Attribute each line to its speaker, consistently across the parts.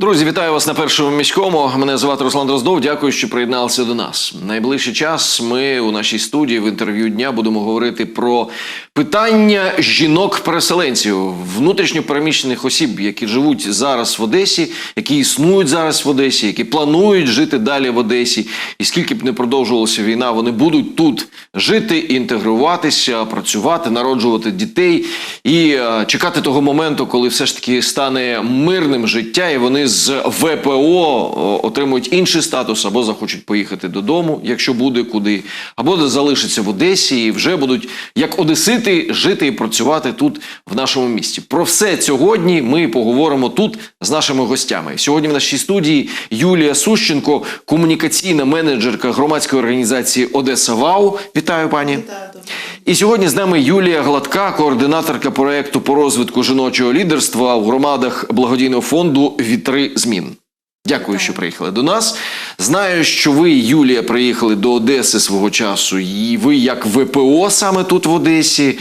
Speaker 1: Друзі, вітаю вас на першому міському. Мене звати Руслан Дроздов. Дякую, що приєдналися до нас. Найближчий час ми у нашій студії в інтерв'ю дня будемо говорити про питання жінок-переселенців, внутрішньо переміщених осіб, які живуть зараз в Одесі, які існують зараз в Одесі, які планують жити далі в Одесі. І скільки б не продовжувалася війна, вони будуть тут жити, інтегруватися, працювати, народжувати дітей і е, чекати того моменту, коли все ж таки стане мирним життя, і вони з ВПО отримують інший статус або захочуть поїхати додому, якщо буде куди, або залишаться в Одесі і вже будуть як одесити жити і працювати тут в нашому місті. Про все сьогодні ми поговоримо тут з нашими гостями. Сьогодні в нашій студії Юлія Сущенко, комунікаційна менеджерка громадської організації Одеса Вау. Вітаю, пані. І сьогодні з нами Юлія Гладка, координаторка проекту по розвитку жіночого лідерства в громадах благодійного фонду Вітри змін. Дякую, що приїхали до нас. Знаю, що ви, Юлія, приїхали до Одеси свого часу, і ви як ВПО саме тут в Одесі.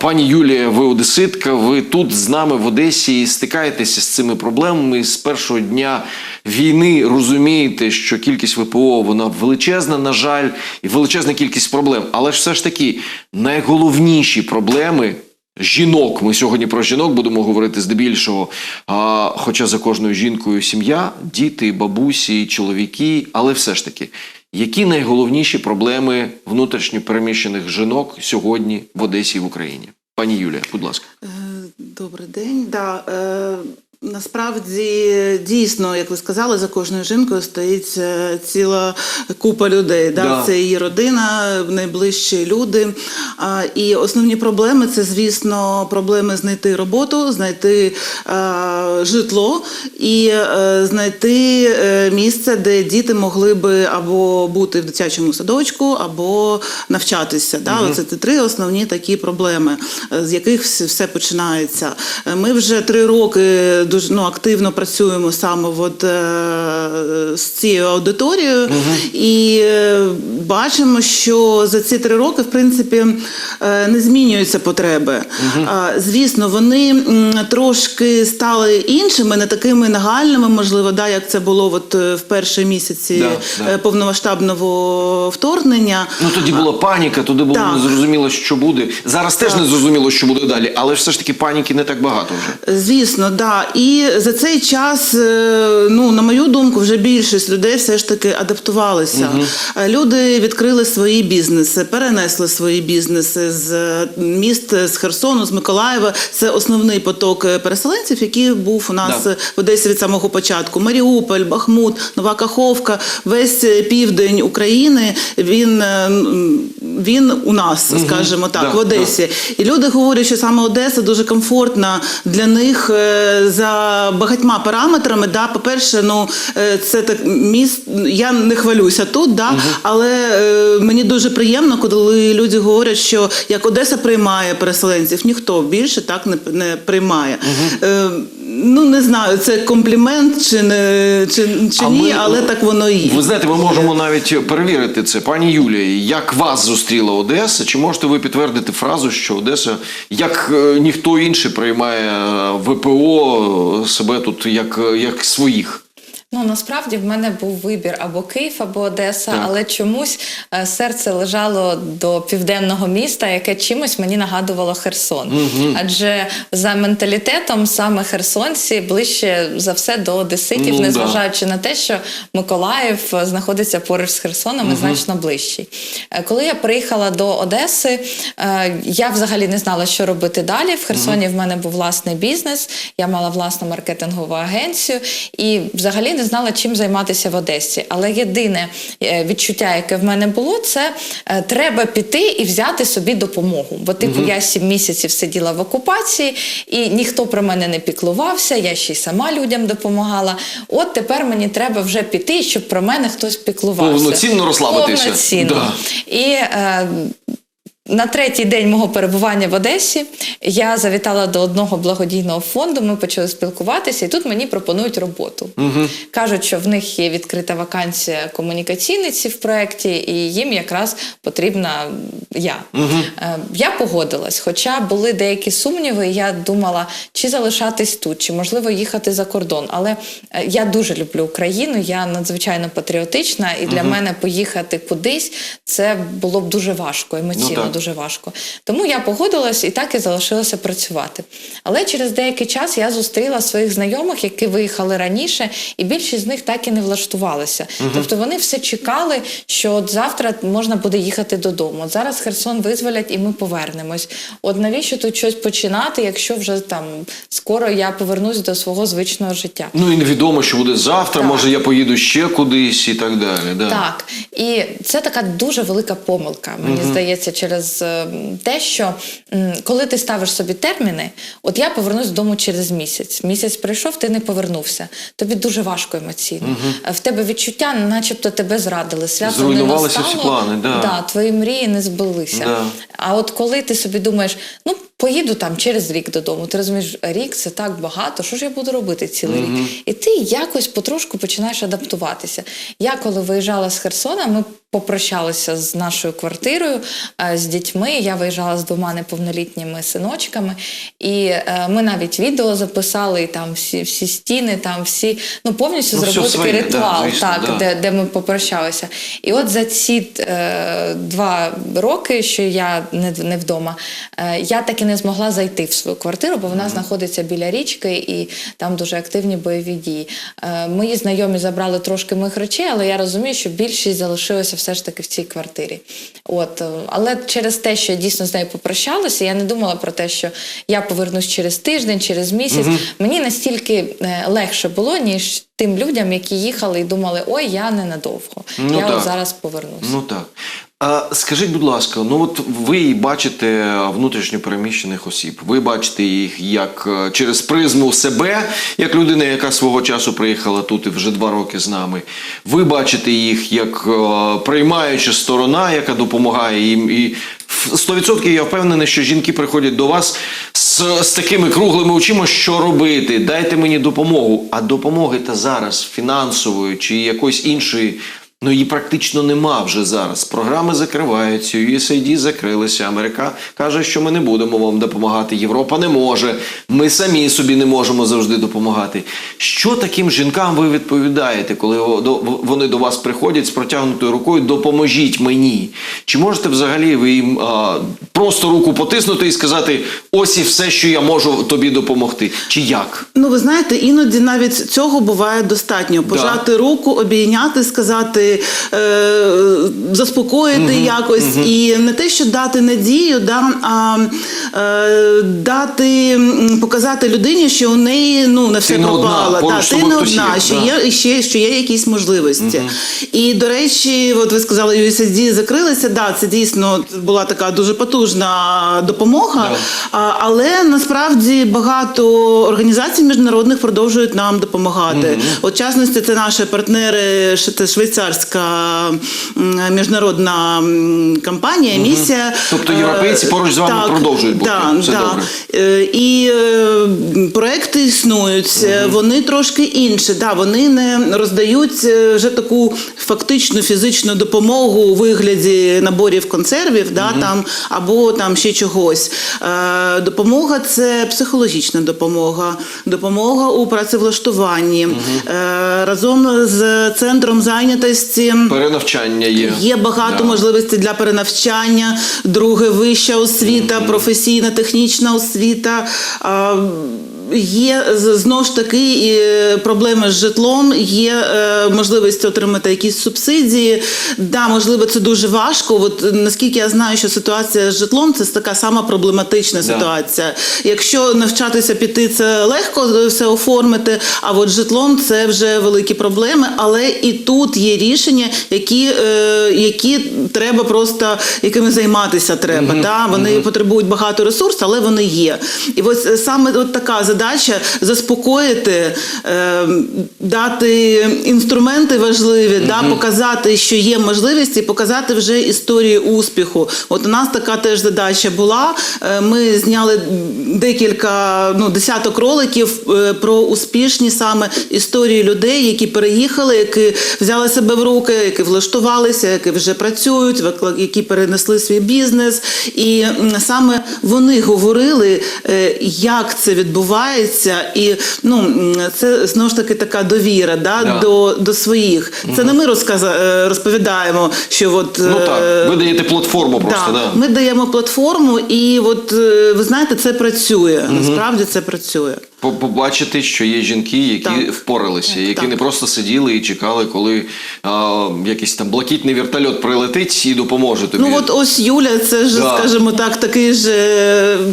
Speaker 1: Пані Юлія, ви одеситка, ви тут з нами в Одесі і стикаєтеся з цими проблемами. З першого дня війни розумієте, що кількість ВПО вона величезна, на жаль, і величезна кількість проблем. Але ж все ж таки найголовніші проблеми жінок. Ми сьогодні про жінок будемо говорити здебільшого. А, хоча за кожною жінкою сім'я, діти, бабусі, чоловіки, але все ж таки. Які найголовніші проблеми внутрішньо переміщених жінок сьогодні в Одесі і в Україні? Пані Юлія, будь ласка.
Speaker 2: Е, Добрий день. Да, е, насправді дійсно, як ви сказали, за кожною жінкою стоїть е, ціла купа людей. Да?
Speaker 1: Да.
Speaker 2: Це її родина, найближчі люди. І основні проблеми це, звісно, проблеми знайти роботу, знайти е, житло і е, знайти місце, де діти могли би або бути в дитячому садочку, або навчатися. Да? Оце ці три основні такі проблеми, з яких все, починається. Ми вже три роки дуже ну, активно працюємо саме от, е, з цією аудиторією, і е, бачимо, що за ці три роки, в принципі, е, не змінюються потреби. А, Звісно, вони трошки стали іншими, не такими нагальними, можливо, да, як це було от в перші місяці
Speaker 1: Да, да.
Speaker 2: повномасштабного вторгнення.
Speaker 1: Ну тоді була паніка, туди було
Speaker 2: Так.
Speaker 1: не зрозуміло, що буде. Зараз теж не зрозуміло, що буде далі, але все ж таки паніки не так багато вже.
Speaker 2: Звісно, да. І за цей час, е, ну на мою думку, вже більшість людей все ж таки адаптувалися. Е, Люди відкрили свої бізнеси, перенесли свої бізнеси з міст з Херсону, з Миколаєва. Це основний поток е, переселенців, який був у нас
Speaker 1: Да.
Speaker 2: в Одесі від самого початку. Маріуполь, Бахмут, Нова Каховка, весь південь України. Він, він у нас, скажімо так,
Speaker 1: Да,
Speaker 2: в Одесі. І люди говорять, що саме Одеса дуже комфортна для них е, за багатьма параметрами. Да, по-перше, ну е, це так міст. Я не хвалюся тут, да, але е, мені дуже приємно, коли люди говорять, що як Одеса приймає переселенців, ніхто більше так не, не приймає. Е, ну не знаю, це комплімент чи не чи, чи ні,
Speaker 1: ми-
Speaker 2: але так воно і є.
Speaker 1: Ви знаєте, ми можемо навіть перевірити це. Пані Юлія, як вас зустріла Одеса? Чи можете ви підтвердити фразу, що Одеса, як е, ніхто інший, приймає е, ВПО себе тут як, е, як своїх?
Speaker 3: Ну насправді в мене був вибір або Київ, або Одеса,
Speaker 1: Так.
Speaker 3: але чомусь е, серце лежало до південного міста, яке чимось мені нагадувало Херсон. Адже за менталітетом саме херсонці ближче за все до одеситів,
Speaker 1: Ну, да.
Speaker 3: незважаючи на те, що Миколаїв е, знаходиться поруч з Херсоном і значно ближчий. Е, Коли я приїхала до Одеси, я взагалі не знала, що робити далі. В Херсоні в мене був власний бізнес, я мала власну маркетингову агенцію і взагалі не знала, чим займатися в Одесі. Але єдине е, відчуття, яке в мене було, це е, треба піти і взяти собі допомогу. Бо типу я сім місяців сиділа в окупації, і ніхто про мене не піклувався. Я ще й сама людям допомагала. От тепер мені треба вже піти, щоб про мене хтось піклувався.
Speaker 1: Повноцінно розслабитися.
Speaker 3: Повноцінно.
Speaker 1: Да.
Speaker 3: І е, На третій день мого перебування в Одесі я завітала до одного благодійного фонду. Ми почали спілкуватися, і тут мені пропонують роботу. Кажуть, що в них є відкрита вакансія комунікаційниці в проєкті, і їм якраз потрібна я. Е, Я погодилась, хоча були деякі сумніви. і Я думала, чи залишатись тут, чи можливо їхати за кордон. Але е, я дуже люблю Україну, я надзвичайно патріотична, і для мене поїхати кудись це було б дуже важко, емоційно
Speaker 1: Ну, так.
Speaker 3: Дуже важко. Тому я погодилась і так і залишилася працювати. Але через деякий час я зустріла своїх знайомих, які виїхали раніше, і більшість з них так і не влаштувалися. Тобто вони все чекали, що от завтра можна буде їхати додому. От зараз Херсон визволять і ми повернемось. От навіщо тут щось починати, якщо вже там скоро я повернусь до свого звичного життя?
Speaker 1: Ну і невідомо, що буде завтра,
Speaker 3: Так.
Speaker 1: може я поїду ще кудись і так далі. Да.
Speaker 3: Так, і це така дуже велика помилка, мені здається, через е, те, що коли ти ставиш собі терміни, от я повернусь додому через місяць. Місяць прийшов, ти не повернувся. Тобі дуже важко емоційно. Угу. В тебе відчуття, начебто тебе зрадили. Свято
Speaker 1: Зруйнувалися
Speaker 3: не
Speaker 1: всі плани, да.
Speaker 3: Да, твої мрії не збулися.
Speaker 1: Да.
Speaker 3: А от коли ти собі думаєш, ну. Поїду там через рік додому. Ти розумієш, рік це так багато. Що ж я буду робити цілий рік? І ти якось потрошку починаєш адаптуватися. Я коли виїжджала з Херсона, ми попрощалися з нашою квартирою, е, з дітьми. Я виїжджала з двома неповнолітніми синочками, і е, ми навіть відео записали, і там всі, всі стіни, там всі ну повністю
Speaker 1: Ну,
Speaker 3: зробили такий
Speaker 1: своє, да,
Speaker 3: ритуал,
Speaker 1: звісно,
Speaker 3: так,
Speaker 1: да.
Speaker 3: де, де ми попрощалися. І от за ці е, два роки, що я не, не вдома, е, я так і не змогла зайти в свою квартиру, бо вона знаходиться біля річки і там дуже активні бойові дії. Е, мої знайомі забрали трошки моїх речей, але я розумію, що більшість залишилося все ж таки в цій квартирі. От, е, але через те, що я дійсно з нею попрощалася, я не думала про те, що я повернусь через тиждень, через місяць. Мені настільки е, легше було, ніж тим людям, які їхали і думали, ой, я ненадовго.
Speaker 1: Ну,
Speaker 3: я
Speaker 1: так.
Speaker 3: от зараз повернусь.
Speaker 1: Ну так. Скажіть, будь ласка, ну от ви бачите внутрішньо переміщених осіб. Ви бачите їх як е, через призму себе, як людина, яка свого часу приїхала тут і вже два роки з нами. Ви бачите їх як е, приймаюча сторона, яка допомагає їм. І в 100% я впевнений, що жінки приходять до вас з, з такими круглими очима, що робити. Дайте мені допомогу. А допомоги та зараз фінансової чи якоїсь іншої. Ну її практично нема вже зараз. Програми закриваються, USAID закрилися. Америка каже, що ми не будемо вам допомагати. Європа не може. Ми самі собі не можемо завжди допомагати. Що таким жінкам ви відповідаєте, коли вони до вас приходять з протягнутою рукою? Допоможіть мені. Чи можете взагалі ви їм а, просто руку потиснути і сказати: ось і все, що я можу тобі допомогти? Чи як?
Speaker 2: Ну, ви знаєте, іноді навіть цього буває достатньо. Пожати руку, обійняти, сказати, е, заспокоїти якось. І не те, що дати надію, да, а е, дати, показати людині, що у неї ну, не все
Speaker 1: не одна,
Speaker 2: пропало. Та, ти не одна,
Speaker 1: є,
Speaker 2: що
Speaker 1: да.
Speaker 2: є ще що є якісь можливості. І до речі, от ви сказали, USAID закрилися. Да, це дійсно була така дуже потужна допомога.
Speaker 1: Да.
Speaker 2: Але насправді багато організацій міжнародних продовжують нам допомагати. От, в частності, це наші партнери, це швейцарська міжнародна м, компанія, місія.
Speaker 1: Тобто європейці
Speaker 2: Е,
Speaker 1: поруч з вами
Speaker 2: так,
Speaker 1: продовжують бути.
Speaker 2: Да,
Speaker 1: Все
Speaker 2: да.
Speaker 1: добре.
Speaker 2: Е, І е, проекти існують, вони трошки інші. Да, вони не роздають вже таку фактичну фізичну допомогу у вигляді наборів консервів, да, там, або там ще чогось. Допомога це психологічна допомога, допомога у працевлаштуванні. Разом з центром зайнятості.
Speaker 1: Перенавчання є.
Speaker 2: Є багато
Speaker 1: Да.
Speaker 2: можливостей для перенавчання, друге вища освіта, професійна технічна освіта. А, Є знову ж таки проблеми з житлом, є е, можливість отримати якісь субсидії. Да, можливо, це дуже важко. От наскільки я знаю, що ситуація з житлом це така сама проблематична
Speaker 1: Да.
Speaker 2: ситуація. Якщо навчатися піти, це легко все оформити. А от житлом це вже великі проблеми. Але і тут є рішення, які, е, які треба просто якими займатися треба. Та вони потребують багато ресурсів, але вони є. І ось е, саме от така задача. Задача заспокоїти, е, дати інструменти важливі, да, показати, що є можливість, і показати вже історію успіху. От у нас така теж задача була. Е, Ми зняли декілька ну, десяток роликів е, про успішні саме історії людей, які переїхали, які взяли себе в руки, які влаштувалися, які вже працюють, які перенесли свій бізнес. І саме вони говорили, як це відбувається, і ну це знову ж таки така довіра да,
Speaker 1: Да.
Speaker 2: До, до своїх. Це не ми розказа, е, розповідаємо, що от
Speaker 1: Ну
Speaker 2: е,
Speaker 1: так, ви даєте платформу просто,
Speaker 2: да,
Speaker 1: да.
Speaker 2: Ми даємо платформу, і от е, ви знаєте, це працює. Насправді це працює.
Speaker 1: По- Побачити, що є жінки, які
Speaker 2: Так.
Speaker 1: впоралися, які
Speaker 2: так.
Speaker 1: не просто сиділи і чекали, коли а, якийсь там блакитний вертольот прилетить і допоможе тобі.
Speaker 2: Ну от ось Юля, це ж,
Speaker 1: Да.
Speaker 2: скажімо так, такий же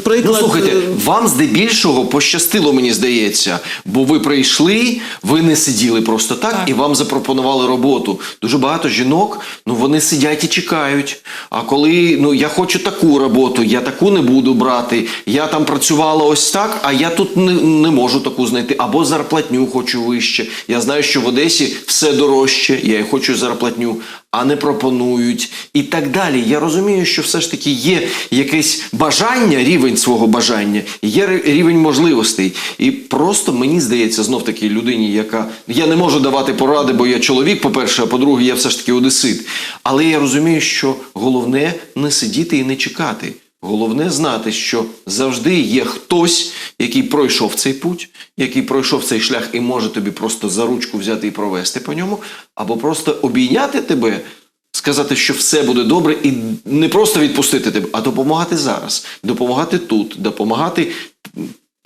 Speaker 2: е,
Speaker 1: Ну, слухайте,
Speaker 2: е,
Speaker 1: вам здебільшого пощастило, мені здається, бо ви прийшли, ви не сиділи просто так,
Speaker 3: Так.
Speaker 1: і вам запропонували роботу. Дуже багато жінок, ну вони сидять і чекають. А коли ну я хочу таку роботу, я таку не буду брати. Я там працювала ось так, а я тут не, не можу таку знайти. Або зарплатню хочу вище. Я знаю, що в Одесі все дорожче, я і хочу зарплатню, а не пропонують і так далі. Я розумію, що все ж таки є якесь бажання, рівень свого бажання, є рівень можливостей. І просто мені здається, знов таки людині, яка я не можу давати поради, бо я чоловік, по-перше, а по-друге, я все ж таки одесит. Але я розумію, що головне не сидіти і не чекати. Головне знати, що завжди є хтось, який пройшов цей путь, який пройшов цей шлях і може тобі просто за ручку взяти і провести по ньому, або просто обійняти тебе, сказати, що все буде добре, і не просто відпустити тебе, а допомагати зараз, допомагати тут, допомагати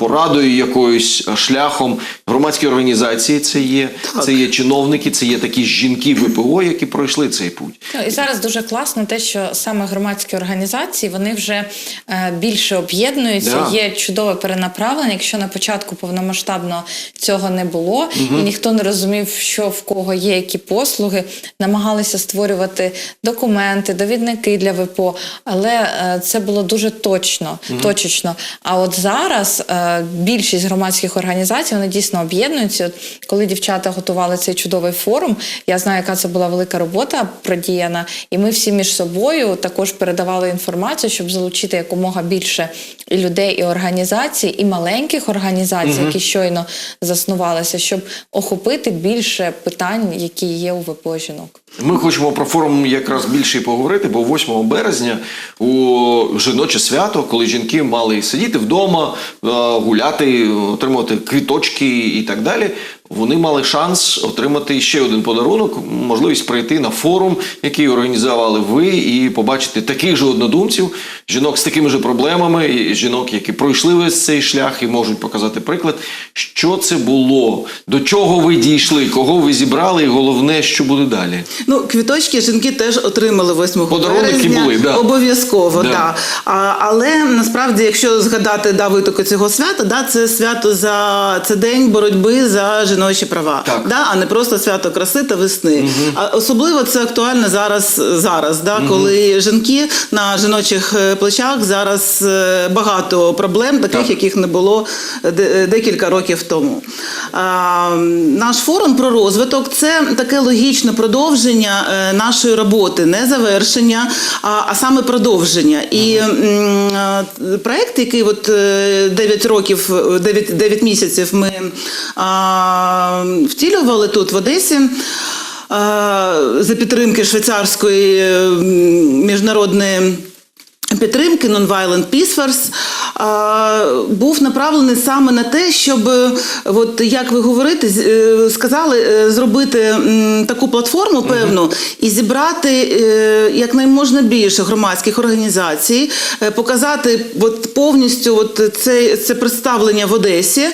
Speaker 1: порадою якоюсь а, шляхом. Громадські організації це є,
Speaker 2: Так.
Speaker 1: це є чиновники, це є такі жінки ВПО, які пройшли цей путь.
Speaker 3: Ну, і зараз дуже класно те, що саме громадські організації вони вже е, більше об'єднуються.
Speaker 1: Да.
Speaker 3: Є чудове перенаправлення. Якщо на початку повномасштабно цього не було, і ніхто не розумів, що в кого є які послуги, намагалися створювати документи, довідники для ВПО, але е, це було дуже точно, точечно. А от зараз е, більшість громадських організацій вони дійсно об'єднуються. От коли дівчата готували цей чудовий форум, я знаю, яка це була велика робота продіяна, і ми всі між собою також передавали інформацію, щоб залучити якомога більше і людей, і організацій, і маленьких організацій, які щойно заснувалися, щоб охопити більше питань, які є у ВПО жінок.
Speaker 1: Ми хочемо про форум якраз більше і поговорити, бо 8 березня у жіноче свято, коли жінки мали сидіти вдома, е, гуляти, отримувати квіточки і так далі. Вони мали шанс отримати ще один подарунок, можливість прийти на форум, який організували ви, і побачити таких же однодумців, жінок з такими ж проблемами, і жінок, які пройшли весь цей шлях і можуть показати приклад, що це було, до чого ви дійшли, кого ви зібрали, і головне, що буде далі.
Speaker 2: Ну, квіточки жінки теж отримали 8
Speaker 1: Подарунки
Speaker 2: березня.
Speaker 1: були, да.
Speaker 2: Обов'язково,
Speaker 1: Да.
Speaker 2: да. А, але насправді, якщо згадати да, витоку цього свята, да, це свято за це день боротьби за жіночі права,
Speaker 1: Так.
Speaker 2: Да, а не просто свято краси та весни. А особливо це актуально зараз, зараз да, коли жінки на жіночих е, плечах зараз е, багато проблем, таких,
Speaker 1: Так.
Speaker 2: яких не було декілька років тому. А, наш форум про розвиток це таке логічне продовження е, нашої роботи, не завершення, а, а саме продовження. І е, проект, який от 9 років, 9, 9 місяців ми а, втілювали тут в Одесі. За підтримки швейцарської е, міжнародної підтримки Non-Violent Peace Force, був направлений саме на те, щоб, от як ви говорите, е, сказали, е, зробити таку платформу певну і зібрати якнайможна більше громадських організацій, показати от повністю от це, це представлення в Одесі.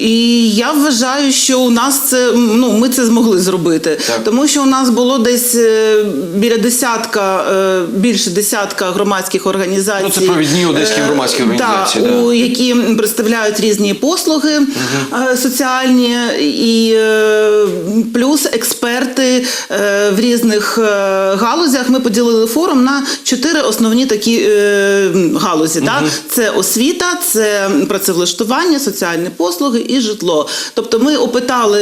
Speaker 2: І, я вважаю, що у нас це ну ми це змогли зробити,
Speaker 1: Так.
Speaker 2: тому що у нас було десь е, біля десятка, е, більше десятка громадських організацій.
Speaker 1: Ну, це провідні одеські
Speaker 2: Е,
Speaker 1: громадські організації,
Speaker 2: Да,
Speaker 1: да.
Speaker 2: у які представляють різні послуги е, соціальні, і плюс експерти в різних галузях. Ми поділили форум на чотири основні такі галузі. Да? Це освіта, це працевлаштування, соціальні послуги і житло. Тобто ми опитали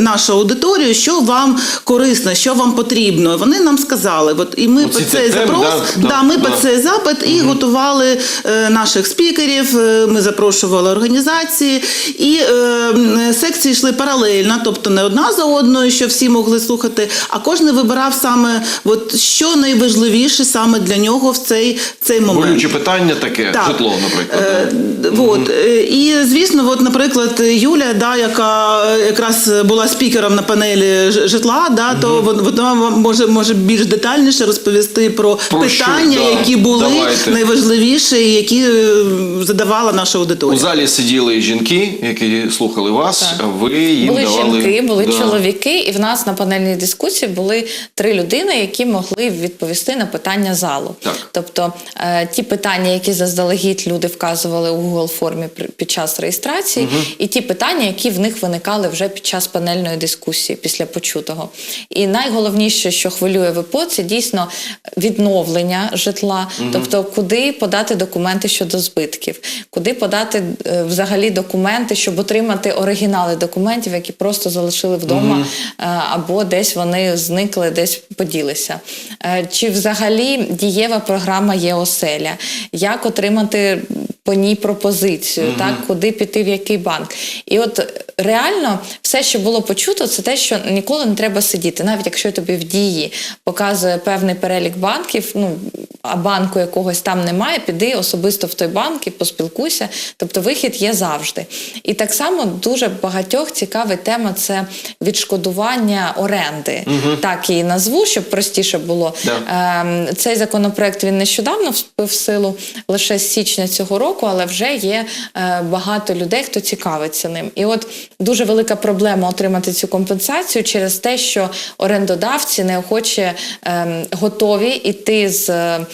Speaker 2: нашу аудиторію, що вам корисно, що вам потрібно. Вони нам сказали, от і ми
Speaker 1: Оці
Speaker 2: по цей запрос,
Speaker 1: да, да,
Speaker 2: ми
Speaker 1: да.
Speaker 2: по цей запит і готували е, наших спікерів. е, Ми запрошували організації, і е, секції йшли паралельно, тобто не одна за одною, що всі могли слухати, а кожен вибирав саме, от що найважливіше саме для нього в цей, цей момент.
Speaker 1: Болюче питання таке,
Speaker 2: Так.
Speaker 1: житло, наприклад.
Speaker 2: Е,
Speaker 1: да.
Speaker 2: от, е, і звісно, от, наприклад, Юля, да, яка е, якраз була спікером на панелі житла, да, то вон- вона вам може, може більш детальніше розповісти про,
Speaker 1: Про
Speaker 2: питання,
Speaker 1: да.
Speaker 2: які були
Speaker 1: Давайте.
Speaker 2: найважливіші, і які е, задавала наша
Speaker 1: У залі сиділи жінки, які слухали вас,
Speaker 3: Так.
Speaker 1: ви їм
Speaker 3: були
Speaker 1: давали...
Speaker 3: жінки, були
Speaker 1: Да.
Speaker 3: чоловіки, і в нас на панельній дискусії були три людини, які могли відповісти на питання залу.
Speaker 1: Так.
Speaker 3: Тобто е, ті питання, які заздалегідь люди вказували у Google формі при- під час реєстрації, і ті питання, які в них виникали вже під час панельної дискусії після почутого. І найголовніше, що хвилює ВПО, це дійсно відновлення житла, тобто куди подати документи щодо збитків, куди подати е, взагалі документи, щоб отримати оригінали документів, які просто залишили вдома, е, або десь вони зникли, десь поділися. Е, Чи взагалі дієва програма є оселя? Як отримати по ній пропозицію, так куди піти, в який банк? І от е, реально все, що було почуто, це те, що ніколи не треба сидіти, навіть якщо тобі в дії показує певний перелік банків, ну а банку якогось там немає, піди особисто в той банк і поспілкуйся. Тобто вихід є завжди. І так само дуже багатьох цікавить тема це відшкодування оренди. Так її назву, щоб простіше було.
Speaker 1: Да.
Speaker 3: Ем, Цей законопроект він нещодавно вступив в силу лише з січня цього року, але вже є е, багато людей, хто цікавиться ним. І от дуже велика проблема отримати цю компенсацію через те, що орендодавці неохоче ем, готові йти з е,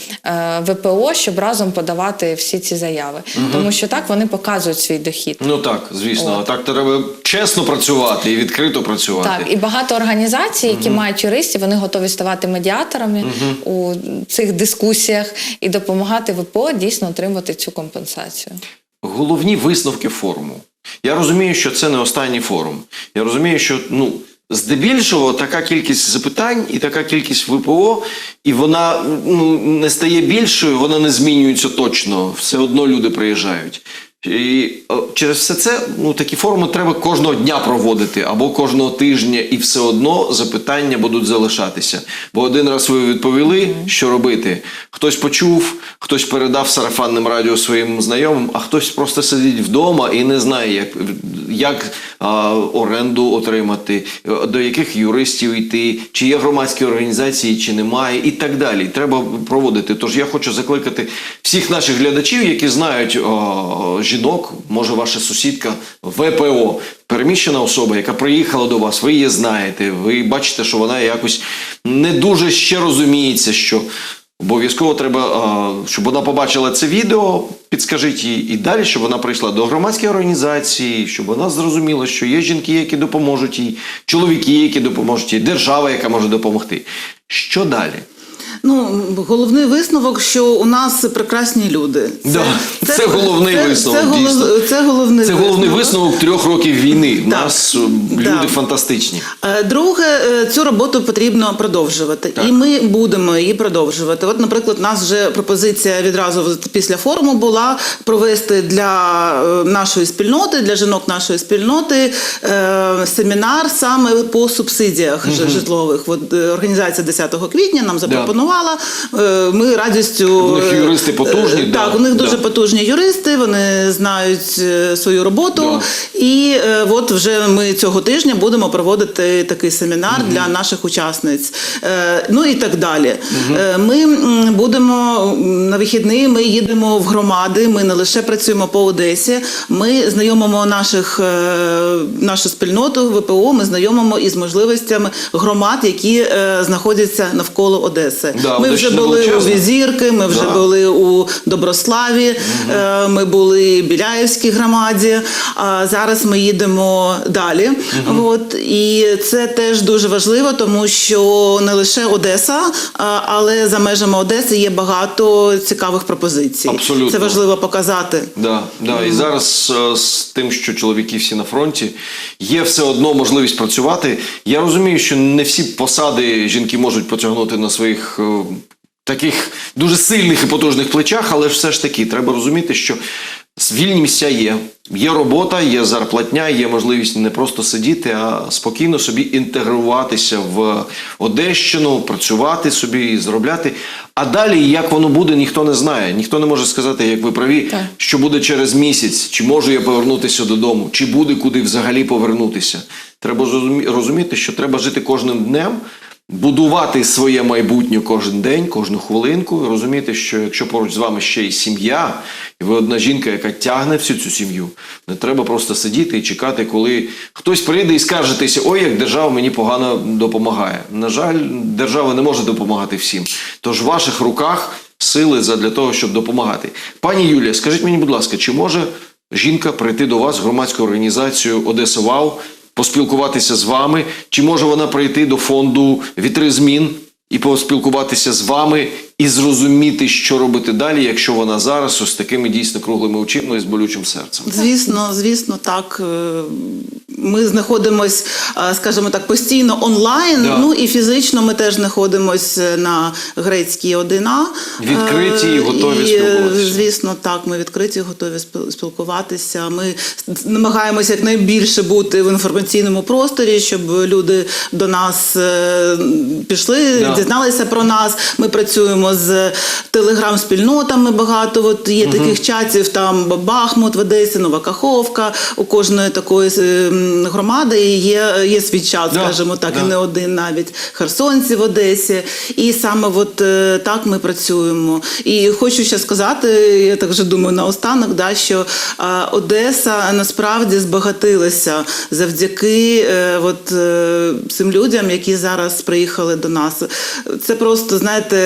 Speaker 3: ВПО, щоб разом подавати всі ці заяви, тому що так вони показують свій дохід.
Speaker 1: Ну так, звісно.
Speaker 3: От.
Speaker 1: Так треба чесно працювати і відкрито працювати.
Speaker 3: Так, і багато організацій, які мають юристів, вони готові ставати медіаторами у цих дискусіях і допомагати ВПО дійсно отримати цю компенсацію.
Speaker 1: Головні висновки форуму. Я розумію, що це не останній форум. Я розумію, що ну. Здебільшого така кількість запитань і така кількість ВПО, і вона ну, не стає більшою, вона не змінюється точно. Все одно люди приїжджають. І через все це ну, такі форуми треба кожного дня проводити або кожного тижня, і все одно запитання будуть залишатися. Бо один раз ви відповіли, що робити. Хтось почув, хтось передав сарафанним радіо своїм знайомим, а хтось просто сидить вдома і не знає, як, як а, оренду отримати, до яких юристів йти, чи є громадські організації, чи немає, і так далі. Треба проводити. Тож я хочу закликати всіх наших глядачів, які знають о, жінок, може ваша сусідка ВПО, переміщена особа, яка приїхала до вас, ви її знаєте, ви бачите, що вона якось не дуже ще розуміється, що. Обов'язково треба, щоб вона побачила це відео, підскажіть їй і далі, щоб вона прийшла до громадської організації, щоб вона зрозуміла, що є жінки, які допоможуть їй, чоловіки, які допоможуть їй, держава, яка може допомогти. Що далі?
Speaker 2: Ну, головний висновок, що у нас прекрасні люди.
Speaker 1: Да, це головний висновок,
Speaker 2: Це,
Speaker 1: дійсно.
Speaker 2: голов, це головний
Speaker 1: Це головний висновок трьох років війни. У нас е,
Speaker 2: Да.
Speaker 1: люди фантастичні.
Speaker 2: Е, Друге, е, цю роботу потрібно продовжувати,
Speaker 1: Так.
Speaker 2: і ми будемо її продовжувати. От, наприклад, у нас вже пропозиція відразу після форуму була провести для нашої спільноти, для жінок нашої спільноти семінар саме по субсидіях ж- житлових. От організація 10 квітня нам запропонувала запропонувала. Е, Ми радістю
Speaker 1: У них юристи потужні,
Speaker 2: Е,
Speaker 1: да,
Speaker 2: так. У них дуже
Speaker 1: да.
Speaker 2: потужні юристи. Вони знають е, свою роботу. І е, от вже ми цього тижня будемо проводити такий семінар для наших учасниць. Е, Ну і так далі. Е, Ми будемо на вихідні. Ми їдемо в громади. Ми не лише працюємо по Одесі. Ми знайомимо наших е, нашу спільноту ВПО. Ми знайомимо із можливостями громад, які е, знаходяться навколо Одеси.
Speaker 1: Да,
Speaker 2: ми вже були у. Візірки, ми вже
Speaker 1: Да.
Speaker 2: були у Доброславі, е, ми були в Біляївській громаді. А зараз ми їдемо далі. От і це теж дуже важливо, тому що не лише Одеса, але за межами Одеси є багато цікавих пропозицій.
Speaker 1: Абсолютно.
Speaker 2: Це важливо показати.
Speaker 1: Да, да. І зараз е, з тим, що чоловіки всі на фронті, є все одно можливість працювати. Я розумію, що не всі посади жінки можуть потягнути на своїх. Е, Таких дуже сильних і потужних плечах, але все ж таки треба розуміти, що вільні місця є. Є робота, є зарплатня, є можливість не просто сидіти, а спокійно собі інтегруватися в Одещину, працювати собі і заробляти. А далі, як воно буде, ніхто не знає. Ніхто не може сказати, як ви праві,
Speaker 3: Так.
Speaker 1: що буде через місяць, чи можу я повернутися додому, чи буде куди взагалі повернутися. Треба розуміти, що треба жити кожним днем, будувати своє майбутнє кожен день, кожну хвилинку, розуміти, що якщо поруч з вами ще й сім'я, і ви одна жінка, яка тягне всю цю сім'ю, не треба просто сидіти і чекати, коли хтось прийде і скаржитися, ой, як держава мені погано допомагає. На жаль, держава не може допомагати всім. Тож в ваших руках сили для того, щоб допомагати. Пані Юлія, скажіть мені, будь ласка, чи може жінка прийти до вас в громадську організацію Одеса Вау, поспілкуватися з вами? Чи може вона прийти до фонду Вітри змін і поспілкуватися з вами і зрозуміти, що робити далі, якщо вона зараз ось такими дійсно круглими очима і з болючим серцем?
Speaker 2: Звісно, звісно, так. Е, Ми знаходимось, е, скажімо так, постійно онлайн.
Speaker 1: Да.
Speaker 2: Ну і фізично ми теж знаходимося на грецькій 1А.
Speaker 1: Відкриті і готові
Speaker 2: і,
Speaker 1: спілкуватися.
Speaker 2: Звісно, так. Ми відкриті, готові спіл- спілкуватися. Ми намагаємося якнайбільше бути в інформаційному просторі, щоб люди до нас е, пішли,
Speaker 1: Да.
Speaker 2: дізналися про нас. Ми працюємо з телеграм-спільнотами. Багато от є таких чатів. Там Бахмут в Одесі, Нова Каховка. У кожної такої громади є, є свій чат,
Speaker 1: Да,
Speaker 2: скажімо так,
Speaker 1: да.
Speaker 2: і не один навіть херсонці в Одесі. І саме от е, так ми працюємо. І хочу ще сказати, я так вже думаю, наостанок, да, що Одеса насправді збагатилася завдяки е, от, е, цим людям, які зараз приїхали до нас. Це просто, знаєте,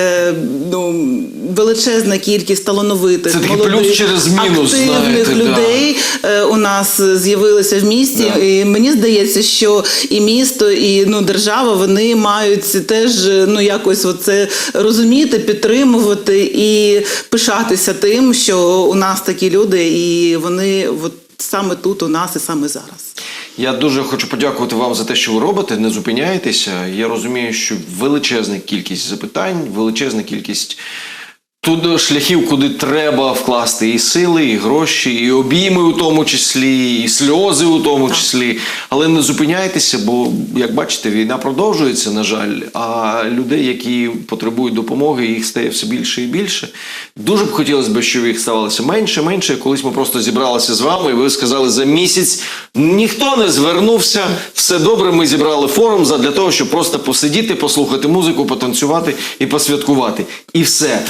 Speaker 2: ну, величезна кількість талановитих,
Speaker 1: Це такий
Speaker 2: молодих,
Speaker 1: плюс через мінус,
Speaker 2: активних
Speaker 1: знаєте,
Speaker 2: людей е, у нас з'явилися в місті.
Speaker 1: Да.
Speaker 2: І мені здається, що і місто, і ну, держава вони мають теж е, ну, якось це розуміти, підтримувати і пишатися тим, що у нас такі люди, і вони от саме тут у нас і саме зараз.
Speaker 1: Я дуже хочу подякувати вам за те, що ви робите. Не зупиняєтеся. Я розумію, що величезна кількість запитань, величезна кількість. Туди шляхів, куди треба вкласти і сили, і гроші, і обійми у тому числі, і сльози у тому числі. Але не зупиняйтеся, бо як бачите, війна продовжується, на жаль. А людей, які потребують допомоги, їх стає все більше і більше. Дуже б хотілося б, щоб їх ставалося менше, менше. Колись ми просто зібралися з вами, і ви сказали за місяць. Ніхто не звернувся. Все добре. Ми зібрали форум для того, щоб просто посидіти, послухати музику, потанцювати і посвяткувати. І все.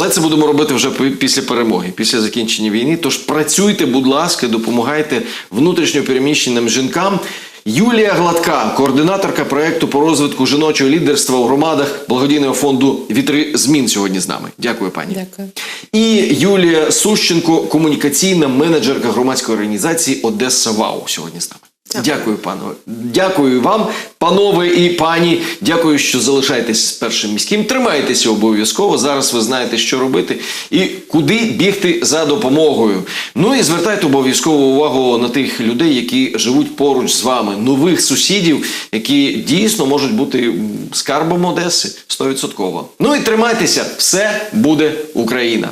Speaker 1: Але це будемо робити вже після перемоги, після закінчення війни. Тож працюйте, будь ласка, допомагайте внутрішньо переміщеним жінкам. Юлія Гладка, координаторка проекту по розвитку жіночого лідерства у громадах благодійного фонду Вітри змін сьогодні з нами. Дякую, пані.
Speaker 3: Дякую.
Speaker 1: І Юлія Сущенко, комунікаційна менеджерка громадської організації Одеса Вау сьогодні з нами.
Speaker 2: Дякую.
Speaker 1: Панове. Дякую вам, панове і пані. Дякую, що залишаєтесь з першим міським. Тримайтеся обов'язково. Зараз ви знаєте, що робити і куди бігти за допомогою. Ну і звертайте обов'язково увагу на тих людей, які живуть поруч з вами, нових сусідів, які дійсно можуть бути скарбом Одеси 100%. Ну і тримайтеся, все буде Україна.